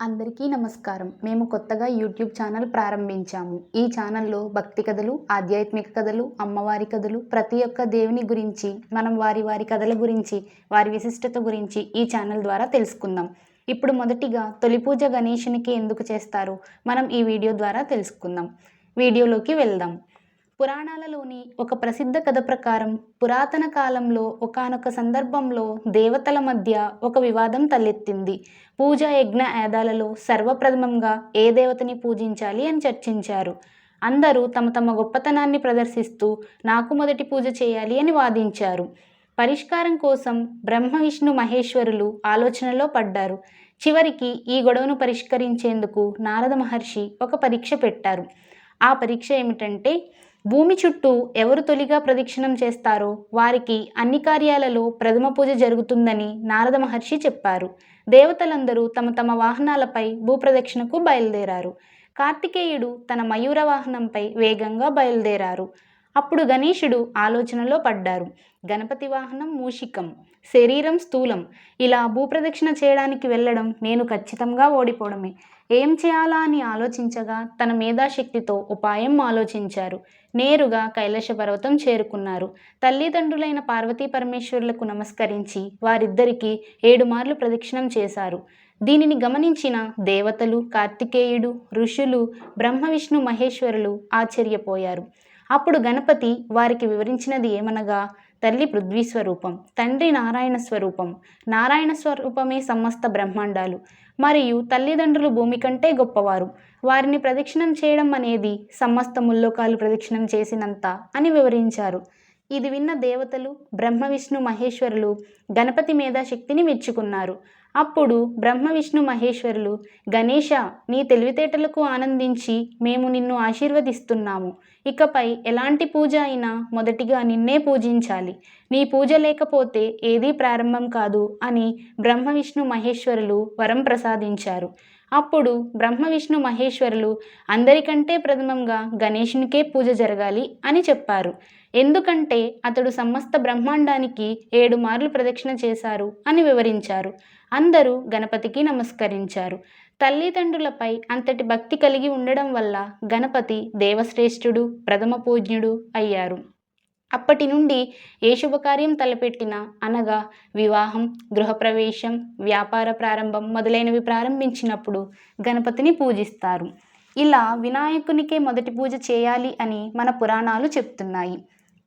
అందరికీ నమస్కారం. మేము కొత్తగా యూట్యూబ్ ఛానల్ ప్రారంభించాము. ఈ ఛానల్లో భక్తి కథలు ఆధ్యాత్మిక కథలు అమ్మవారి కథలు ప్రతి ఒక్క దేవుని గురించి మనం వారి వారి కథల గురించి వారి విశిష్టత గురించి ఈ ఛానల్ ద్వారా తెలుసుకుందాం. ఇప్పుడు మొదటిగా తొలి పూజ గణేషునికి ఎందుకు చేస్తారు మనం ఈ వీడియో ద్వారా తెలుసుకుందాం. వీడియోలోకి వెళ్దాం. పురాణాలలోని ఒక ప్రసిద్ధ కథ ప్రకారం పురాతన కాలంలో ఒకానొక సందర్భంలో దేవతల మధ్య ఒక వివాదం తలెత్తింది. పూజ యజ్ఞ యాదాలలో సర్వప్రథమంగా ఏ దేవతని పూజించాలి అని చర్చించారు. అందరూ తమ తమ గొప్పతనాన్ని ప్రదర్శిస్తూ నాకు మొదటి పూజ చేయాలి అని వాదించారు. పరిష్కారం కోసం బ్రహ్మ విష్ణు మహేశ్వరులు ఆలోచనలో పడ్డారు. చివరికి ఈ గొడవను పరిష్కరించేందుకు నారద మహర్షి ఒక పరీక్ష పెట్టారు. ఆ పరీక్ష ఏమిటంటే భూమి చుట్టూ ఎవరు తొలిగా ప్రదక్షిణం చేస్తారో వారికి అన్ని కార్యాలలో ప్రథమ పూజ జరుగుతుందని నారద మహర్షి చెప్పారు. దేవతలందరూ తమ తమ వాహనాలపై భూప్రదక్షిణకు బయలుదేరారు. కార్తికేయుడు తన మయూర వాహనంపై వేగంగా బయలుదేరారు. అప్పుడు గణేశుడు ఆలోచనలో పడ్డారు. గణపతి వాహనం మూషికం శరీరం స్థూలం. ఇలా భూప్రదక్షిణ చేయడానికి వెళ్ళడం నేను ఖచ్చితంగా ఓడిపోవడమే. ఏం చేయాలా అని ఆలోచించగా తన మేధాశక్తితో ఉపాయం ఆలోచించారు. నేరుగా కైలాస పర్వతం చేరుకున్నారు. తల్లిదండ్రులైన పార్వతీ పరమేశ్వరులకు నమస్కరించి వారిద్దరికీ ఏడు మార్లు ప్రదక్షిణం చేశారు. దీనిని గమనించిన దేవతలు కార్తికేయుడు ఋషులు బ్రహ్మ విష్ణు మహేశ్వరులు ఆశ్చర్యపోయారు. అప్పుడు గణపతి వారికి వివరించినది ఏమనగా తల్లి పృథ్వీ స్వరూపం తండ్రి నారాయణ స్వరూపం. నారాయణ స్వరూపమే సమస్త బ్రహ్మాండాలు. మరియు తల్లిదండ్రులు భూమి కంటే గొప్పవారు. వారిని ప్రదక్షిణం చేయడం అనేది సమస్త ముల్లోకాలు ప్రదక్షిణం చేసినంత అని వివరించారు. ఇది విన్న దేవతలు బ్రహ్మ విష్ణు మహేశ్వరులు గణపతి మేధాశక్తిని మెచ్చుకున్నారు. అప్పుడు బ్రహ్మ విష్ణు మహేశ్వరులు గణేష నీ తెలివితేటలకు ఆనందించి మేము నిన్ను ఆశీర్వదిస్తున్నాము. ఇకపై ఎలాంటి పూజ అయినా మొదటిగా నిన్నే పూజించాలి. నీ పూజ లేకపోతే ఏదీ ప్రారంభం కాదు అని బ్రహ్మ విష్ణు మహేశ్వరులు వరం ప్రసాదించారు. అప్పుడు బ్రహ్మ విష్ణు మహేశ్వరులు అందరికంటే ప్రథమంగా గణేషునికే పూజ జరగాలి అని చెప్పారు. ఎందుకంటే అతడు సమస్త బ్రహ్మాండానికి ఏడు మార్లు ప్రదక్షిణ చేశారు అని వివరించారు. అందరూ గణపతికి నమస్కరించారు. తల్లిదండ్రులపై అంతటి భక్తి కలిగి ఉండడం వల్ల గణపతి దేవశ్రేష్ఠుడు ప్రథమ పూజ్యుడు అయ్యారు. అప్పటి నుండి ఏ శుభకార్యం తలపెట్టినా అనగా వివాహం గృహప్రవేశం వ్యాపార ప్రారంభం మొదలైనవి ప్రారంభించినప్పుడు గణపతిని పూజిస్తారు. ఇలా వినాయకునికే మొదటి పూజ చేయాలి అని మన పురాణాలు చెప్తున్నాయి.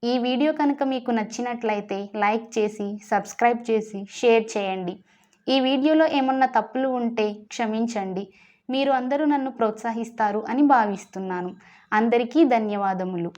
ఈ వీడియో కనుక మీకు నచ్చినట్లయితే లైక్ చేసి సబ్స్క్రైబ్ చేసి షేర్ చేయండి. ఈ వీడియోలో ఏమన్నా తప్పులు ఉంటే క్షమించండి. మీరు అందరూ నన్ను ప్రోత్సహిస్తారు అని భావిస్తున్నాను. అందరికీ ధన్యవాదములు.